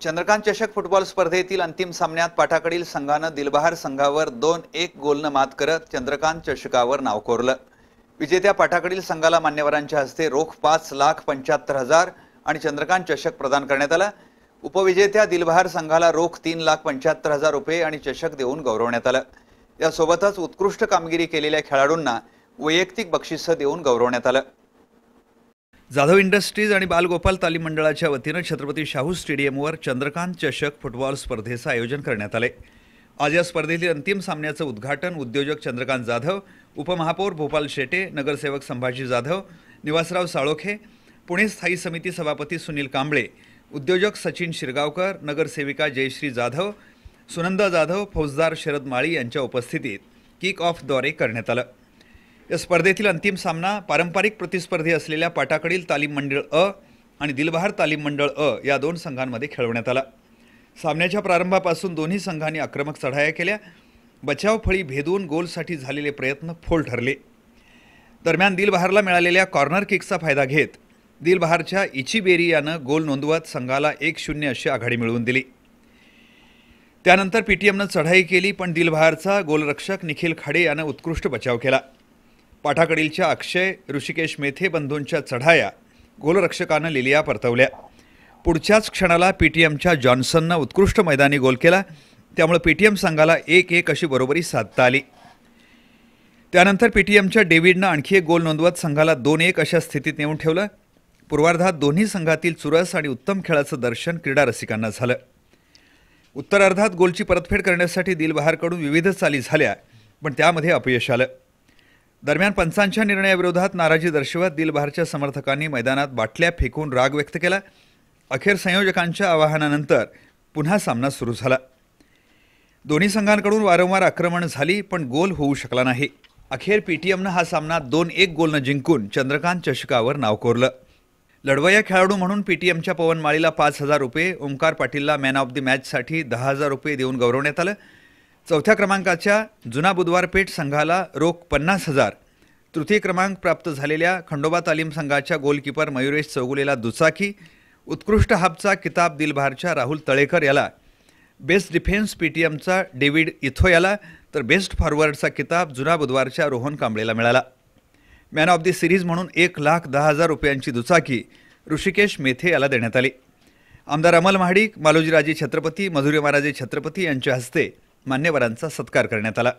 चंद्रकांत चषक फुटबॉल स्पर्धेतील अंतिम सामन्यात पाठाकडील संघानं दिलबहार संघावर दोन एक गोलनं मात करत चंद्रकांत चषकावर नाव कोरलं. विजेत्या पाठाकडील संघाला मान्यवरांच्या हस्ते रोख पाच लाख पंच्याहत्तर हजार आणि चंद्रकांत चषक प्रदान करण्यात आला. उपविजेत्या दिलबहार संघाला रोख तीन लाख पंच्याहत्तर हजार रुपये आणि चषक देऊन गौरवण्यात आलं. यासोबतच उत्कृष्ट कामगिरी केलेल्या खेळाडूंना वैयक्तिक बक्षिसं देऊन गौरवण्यात आलं. जाधव इंडस्ट्रीज आणि बालगोपाल तालीम मंडळाच्या वतीनं छत्रपती शाहू स्टेडियमवर चंद्रकांत चषक फुटबॉल स्पर्धेचं आयोजन करण्यात आले आज या स्पर्धेतील अंतिम सामन्याचं उद्घाटन उद्योजक चंद्रकांत जाधव उपमहापौर भोपाल शेटे नगरसेवक संभाजी जाधव निवासराव साळोखे पुणे स्थायी समिती सभापती सुनील कांबळे उद्योजक सचिन शिरगावकर नगरसेविका जयश्री जाधव सुनंदा जाधव फौजदार शरद माळी यांच्या उपस्थितीत किक ऑफद्वारे करण्यात आलं. या स्पर्धेतील अंतिम सामना पारंपरिक प्रतिस्पर्धी असलेल्या पाटाकडील तालीम मंडळ अ आणि दिलबहार तालीम मंडळ अ या दोन संघांमध्ये खेळवण्यात आला. सामन्याच्या प्रारंभापासून दोन्ही संघांनी आक्रमक चढाया केल्या. बचाव फळी भेदून गोलसाठी झालेले प्रयत्न फोल ठरले. दरम्यान दिलबहारला मिळालेल्या कॉर्नर किकचा फायदा घेत दिलबहारच्या इचिबेरी यानं गोल नोंदवत संघाला एक शून्य अशी आघाडी मिळवून दिली. त्यानंतर पीटीएमनं चढाई केली पण दिलबहारचा गोलरक्षक निखिल खाडे यानं उत्कृष्ट बचाव केला. पाठाकडीलच्या अक्षय ऋषिकेश मेथे बंधूंच्या चढाया गोलरक्षकानं लिलिया परतवल्या. पुढच्याच क्षणाला पी टी एमच्या जॉन्सननं उत्कृष्ट मैदानी गोल केला. त्यामुळे एम संघाला एक एक अशी बरोबरी साधता आली. त्यानंतर पी टी एमच्या डेव्हिडनं आणखी एक गोल नोंदवत संघाला दोन एक अशा स्थितीत नेऊन ठेवलं. पूर्वार्धात दोन्ही संघातील चुरस आणि उत्तम खेळाचं दर्शन क्रीडा रसिकांना झालं. उत्तरार्धात गोलची परतफेड करण्यासाठी दिलबहारकडून विविध चाली झाल्या पण त्यामध्ये अपयश आलं. दरम्यान पंचांच्या निर्णयाविरोधात नाराजी दर्शवत दिलबहारच्या समर्थकांनी मैदानात बाटल्या फेकून राग व्यक्त केला. अखेर संयोजकांच्या आवाहनानंतर पुन्हा सामना सुरू झाला. दोन्ही संघांकडून वारंवार आक्रमण झाली पण गोल होऊ शकला नाही. अखेर पीटीएमनं हा सामना दोन एक गोलनं जिंकून चंद्रकांत चषकावर नाव कोरलं. लढवया खेळाडू म्हणून पीटीएमच्या पवन माळीला पाच हजार रुपये ओंकार पाटीलला मॅन ऑफ द मॅचसाठी दहा हजार रुपये देऊन गौरवण्यात आलं. चौथ्या क्रमांकाच्या जुना बुधवारपेठ संघाला रोख पन्नास हजार. तृतीय क्रमांक प्राप्त झालेल्या खंडोबा तालीम संघाच्या गोलकीपर मयुरेश चौगुलेला दुचाकी उत्कृष्ट हाबचा किताब दिलभारच्या राहुल तळेकर याला बेस्ट डिफेन्स पी टी एमचा डेव्हिड इथो याला तर बेस्ट फॉरवर्डचा किताब जुना बुधवारच्या रोहन कांबळेला मिळाला. मॅन ऑफ दी सिरीज म्हणून एक लाख दहा हजार रुपयांची दुचाकी ऋषिकेश मेथे याला देण्यात आली. आमदार अमल महाडिक मालोजीराजे छत्रपती मधुरी महाराजे छत्रपती यांच्या हस्ते मान्यवरांचा सत्कार करण्यात आला.